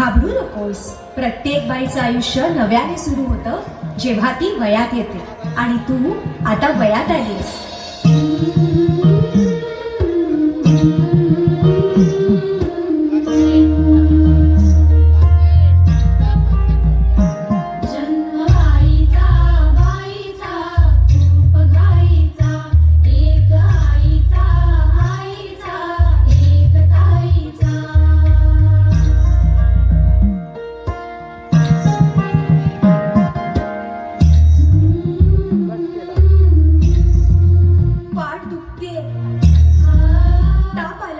घाबरू नकोस. प्रत्येक बाईचं आयुष्य नव्याने सुरू होतं जेव्हा ती वयात येते. आणि तू आता वयात आलीस เกตน้าไปเลย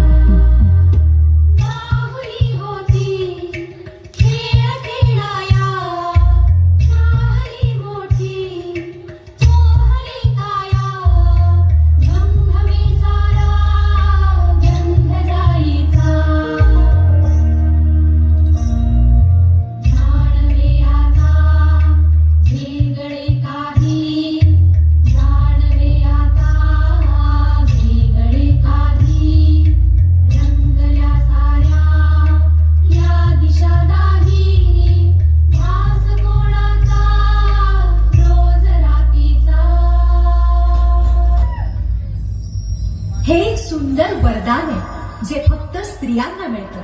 सुंदर वरदान आहे जे फक्त स्त्रियांना मिळतं.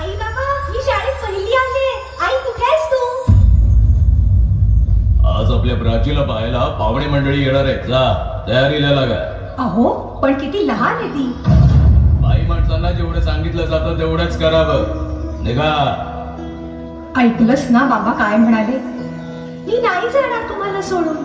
आई बाबा मी शाळेत पहिली आले आई कुठे आहेस तू? आज आपल्या प्राचीला पाहायला पाहुणे मंडळी येणार आहेत. जा तयारीला लागा. अहो पण किती लहान आहे ती. बाई माणसांना जेवढं सांगितलं जातं तेवढंच करावं. निघा. ऐकलंस ना बाबा काय म्हणाले? मी नाही जाणार तुम्हाला सोडून.